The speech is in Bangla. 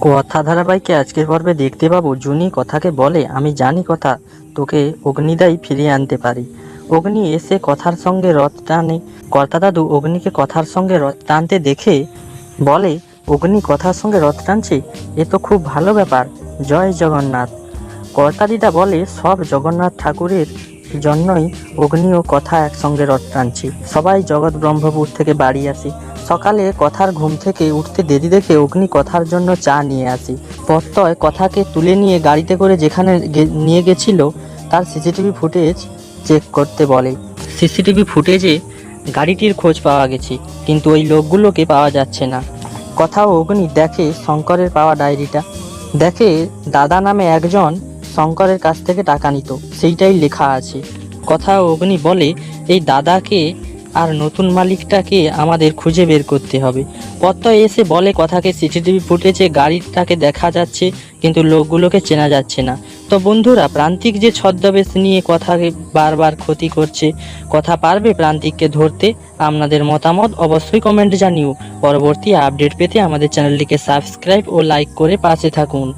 কথা ধারাবাহিকে আজকের পর্বে দেখতে পাবো, জুনি কথাকে বলে, আমি জানি কথা, তোকে অগ্নিদাই ফিরিয়ে আনতে পারি। অগ্নি এসে কথার সঙ্গে রথ টানে। কর্তা দাদু অগ্নিকে কথার সঙ্গে রথ টানতে দেখে বলে, অগ্নি কথার সঙ্গে রথ টানছে? এ তো খুব ভালো ব্যাপার। জয় জগন্নাথ। কর্তা দিদা বলে, সব জগন্নাথ ঠাকুরের জন্যই অগ্নি ও কথা একসঙ্গে রথ টানছে। সবাই জগৎ ব্রহ্মপুর থেকে বাড়ি আসি। সকালে কথার ঘুম থেকে উঠতে দেরি দেখে অগ্নি কথার জন্য চা নিয়ে আসি। প্রত্যয় কথাকে তুলে নিয়ে গাড়িতে করে যেখানে নিয়ে গেছিল, তার সিসিটিভি ফুটেজ চেক করতে বলে। সিসিটিভি ফুটেজে গাড়িটির খোঁজ পাওয়া গেছে, কিন্তু ওই লোকগুলোকে পাওয়া যাচ্ছে না। কথা অগ্নি দেখে শঙ্করের পাওয়া ডায়েরিটা। দেখে দাদা নামে একজন শঙ্করের কাছ থেকে টাকা নিত, সেইটাই লেখা আছে। কথা অগ্নি বলে, এই দাদাকে আর নতুন মালিকটাকে আমাদের খুঁজে বের করতে হবে। প্রত্যয় এসে বলে কথাকে সিসিটিভি ফুটেজে গাড়িটাকে দেখা যাচ্ছে, কিন্তু লোকগুলোকে চেনা যাচ্ছে না। তো বন্ধুরা, প্রান্তিক যে ছদ্মবেশ নিয়ে কথাকে বারবার ক্ষতি করছে, কথা পারবে প্রান্তিককে ধরতে? আপনাদের মতামত অবশ্যই কমেন্ট জানিও। পরবর্তী আপডেট পেতে আমাদের চ্যানেলটিকে সাবস্ক্রাইব ও লাইক করে পাশে থাকুন।